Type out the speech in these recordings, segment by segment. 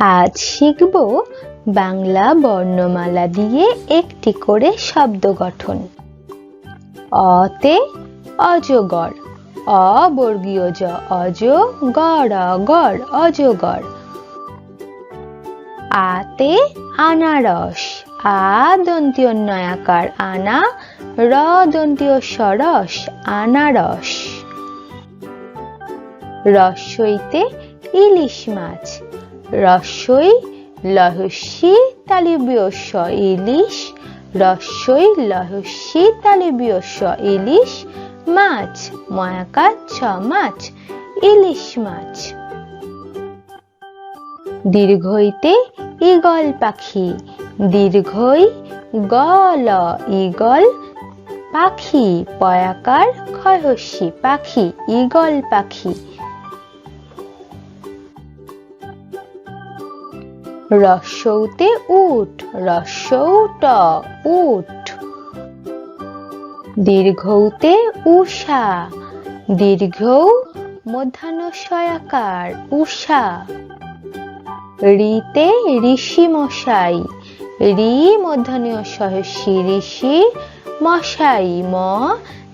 আজ শিখব বাংলা বর্ণমালা দিয়ে একটি করে শব্দ গঠন। অতে অজগর, অবর্গীয় জ অজ গড় অজগর। আতে আনারস, আ দন্তীয় নয়াকার আনা, র দন্তীয় সরস আনারস রসইতে ইলিশ মাছ রসই লহস্যি তালিবীয় স ইলিশ রসই লহস্যি তালিবীয় স ইলিশ মাছ ময়াকার ছ মাছ, ইলিশ মাছ। দীর্ঘইতে ইগল পাখি, দীর্ঘই গল ইগল পাখি, পয়াকার ক্ষয়হস্যি পাখি ইগল পাখি। রস্যৌতে উট রস্যৌট উঠ। দীর্ঘৌতে উষা, দীর্ঘৌ মধ্যাহ্নশয়াকার উষা। ঋতে ঋষি মশাই ঋ মধ্যাহ্নীয় সহস্যি ঋষি মশাই, ম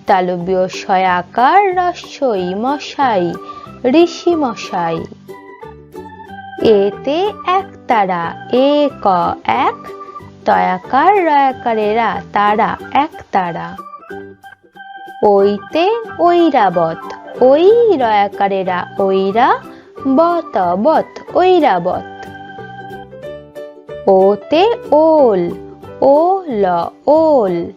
তালব্য শয়াকার রস্যই মশাই, ঋষি মশাই। এতে এক তারা, এ ক এক তয়াকার রয়াকারেরা তারা এক তারা। ওইতে ঐরাবত ওই রয়াকারেরা ওইরা, বত বত ঐরাবত ওতে ওল, ও ল, ওল।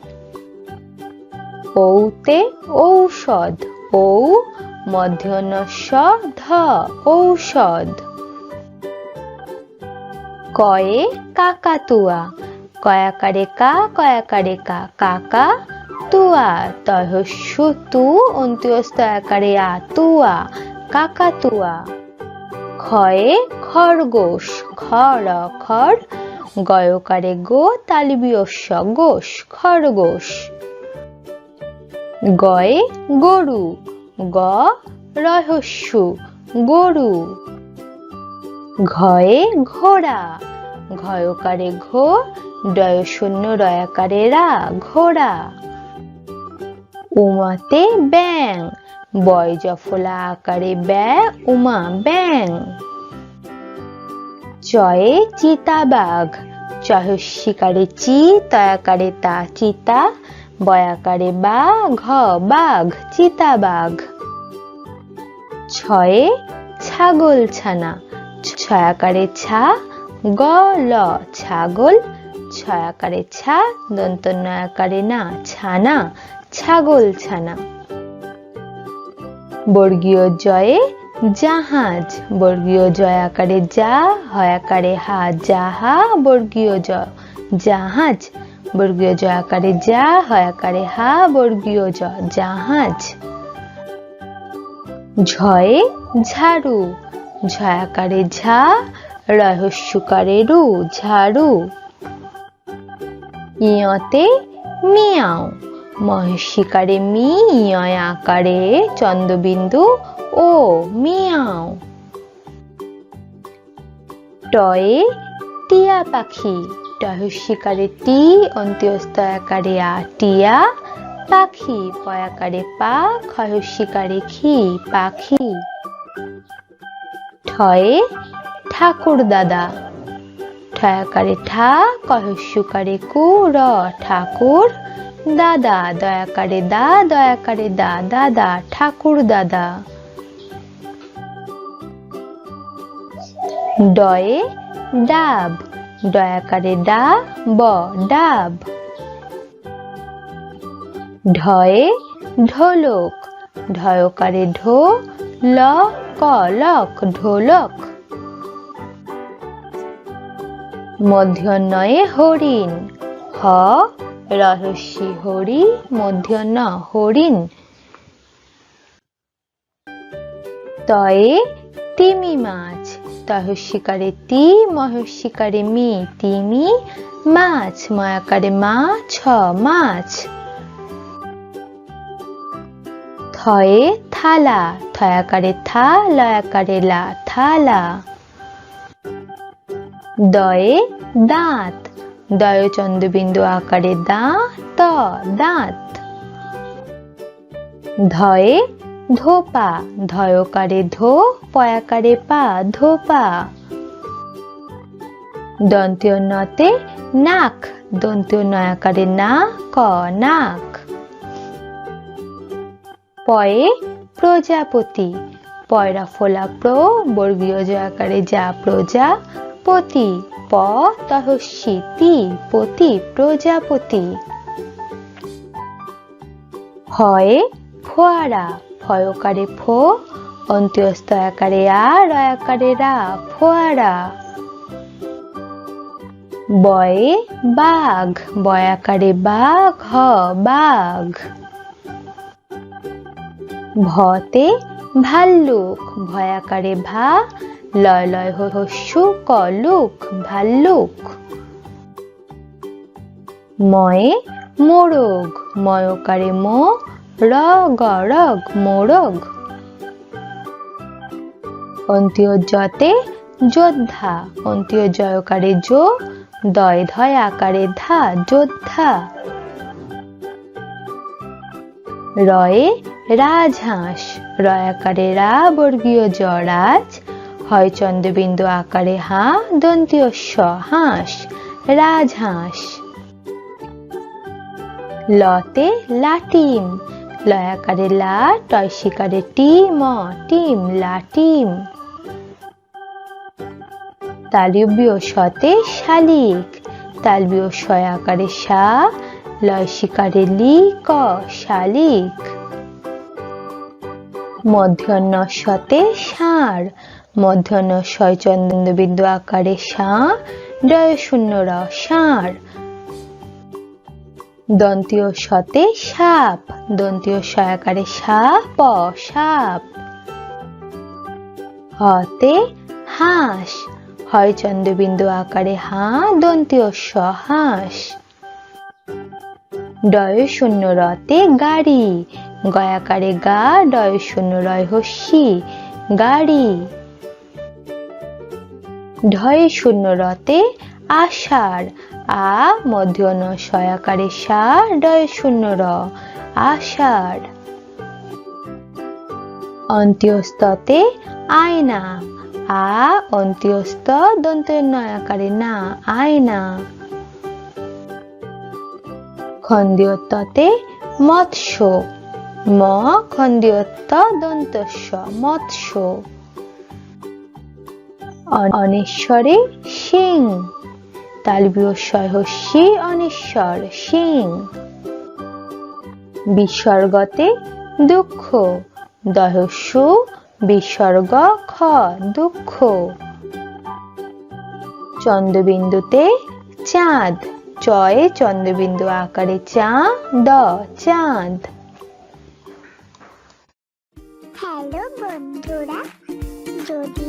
ঔতে ঔষধ, ঔ মধ্যাহ্ন স ধ, ঔষধ। কয়ে কাকাতুয়া কয়াকারে কা কয়াকারে কা, কাকা তুয়া। তহস্যু তু অন্ত্যস্তয়াকারে আ তুয়া কাকাতুয়া ক্ষয়ে খরগোশ, খর খর, গয়কারে গো তালিবীয়স্য গোশ, খরগোশ। গয়ে গরু, গ রহস্য, গরু। ঘয়ে ঘোড়া। ঘয়কারে ঘো ডয় শূন্য রয়াকারে রা, ঘোড়া। উমাতে ব্যাং বয় জফলা আকারে ব্যা, উমা ব্যাং চয়ে চিতাবাঘ চহস্যিকারে চি, তয়াকারে তা চিতা, বয়াকারে বা, ঘ বাঘ, চিতাবাঘ। ছয়ে ছাগল ছানা ছয়াকারে ছা, গ, ল, ছাগল, ছয়াকারে ছা, দন্ত নয়াকারে না, ছানা, ছাগল, ছানা। বর্গীয় জয়ে জাহাজ, বর্গীয় জয় আকারে যা, হয় আকারে হা, যাহা, বর্গীয় জ, জাহাজ, বর্গীয় জ আকারে যা, হয় আকারে হা, বর্গীয় জ, জাহাজ। ঝয়ে ঝাড়ু ঝয়াকারে ঝা, রহস্যকারে রু, ঝাড়ু। ইয়তে মিয়াও মহেশিকারে মি ইয় আকারে চন্দ্রবিন্দু ও মিয়াও। টয়ে টিয়া পাখি, টহস্যিকারে টি, অন্ত্যস্ত আকারে আ, টিয়া পাখি, পয়াকারে পা, ক্ষয়স্যিকারে খি পাখি। ঠয়ে ঠাকুর দাদা। ঠয়াকারে ঠা কহস্যুকারে কু, র, ঠাকুর দাদা। দয়াকারে দা দয়াকারে দা, দাদা, ঠাকুর দাদা। ডয়ে, ডাব। দয়াকারে ডা ব, ডাব। ঢয়ে, ঢোলক। ঢয়কারে ঢো ল ক লক ঢোলক। মধ্যাহ্নয়ে হরিণ। হ, রহস্যি হরি, মধ্যাহ্ন হরিণ। তয়ে তিমি মাছ। তহস্যিকারে তি মহস্যিকারে মি। তিমি মাছ, ময়াকারে মা, ছ মাছ। থয়ে থালা। থয়াকারে থা লয়াকারে লা থালা দয়ে দাঁত, দয় চন্দ্রবিন্দু আকারে দা ত দাঁত। ধয়ে ধোপা, ধয়কারে ধো পয়াকারে পা, ধোপা। দন্তীয় নতে নাক, দন্তীয় নয়াকারে না, ক, নাক। পয়ে প্রজাপতি। পয়রা ফোলা প্র, বর্গীয় জয়াকারে যা প্রজা পতি প তহস্যি পতি প্রজাপতি। হয় ফোয়ারা, ফয়কারে ফো, অন্ত্যস্ত আকারে আ, রয়াকারে রা, ফোয়ারা। বয়ে বাঘ, বয়াকারে বাঘ, হ, বাঘ। ভতে ভাল্লুক, ভয়াকারে ভা, লয় লয় হস্যু কলুক ভাল্লুক। ময়ে মোরগ, ময়কারে ম, র গরগ মোরগ। অন্তীয় জতে যোদ্ধা অন্তীয় জয়কারে জো দয় ধয় আকারে ধা, যোদ্ধা। রয়ে রাজহাঁস। রয় আকারে রা, বর্গীয় জরাজ হয় চন্দ্রবিন্দু আকারে হা, দন্তীয় স, হাঁস। রাজহাঁস। লতে লাটিম। লয়াকারে লা টয়সিকারে টি, ম, টিম, লাটিম। তালব্য সতে শালিক। তালব্য সয়াকারে সা লয় শিকারে লি ক শালিক। মধ্যাহ্ন সতে ষাঁড় মধ্যাহ্ন ছয় চন্দ্রবিন্দু আকারে সা ডয় শূন্য র ষাঁড় দন্তীয় সতে সাপ দন্তীয় সয়াকারে সা, প, সাপ। হতে হাঁস, হয় চন্দ্রবিন্দু আকারে হা দন্তীয় স হাঁস। ডয় শূন্য রতে গাড়ি। গয়াকারে গা, ডয় শূন্য রয় হস্যি, গাড়ি। ঢয় শূন্য রতে আষাঢ়, আ মধ্যাহ্ন সয়াকারে সা, ডয় শূন্য র, আষাঢ়। অন্ত্যস্ততে আয়না, আ অন্ত্যস্ত দন্তের নয়াকারে না, আয়না। খন্দিয়ত্ততে মৎস্য। ম খন্দিয়ত্ত দন্তস্য মৎস্য। অনেশ্বরে সিং তালবীয় সহস্যি অনেশ্বর সিং বিসর্গতে দুঃখ। দহস্যু বিসর্গ খ, দুঃখ। চন্দ্রবিন্দুতে চাঁদ। চয়ে চন্দ্রবিন্দু আকারে চা দ চাঁদ। হ্যালো বন্ধুরা যদি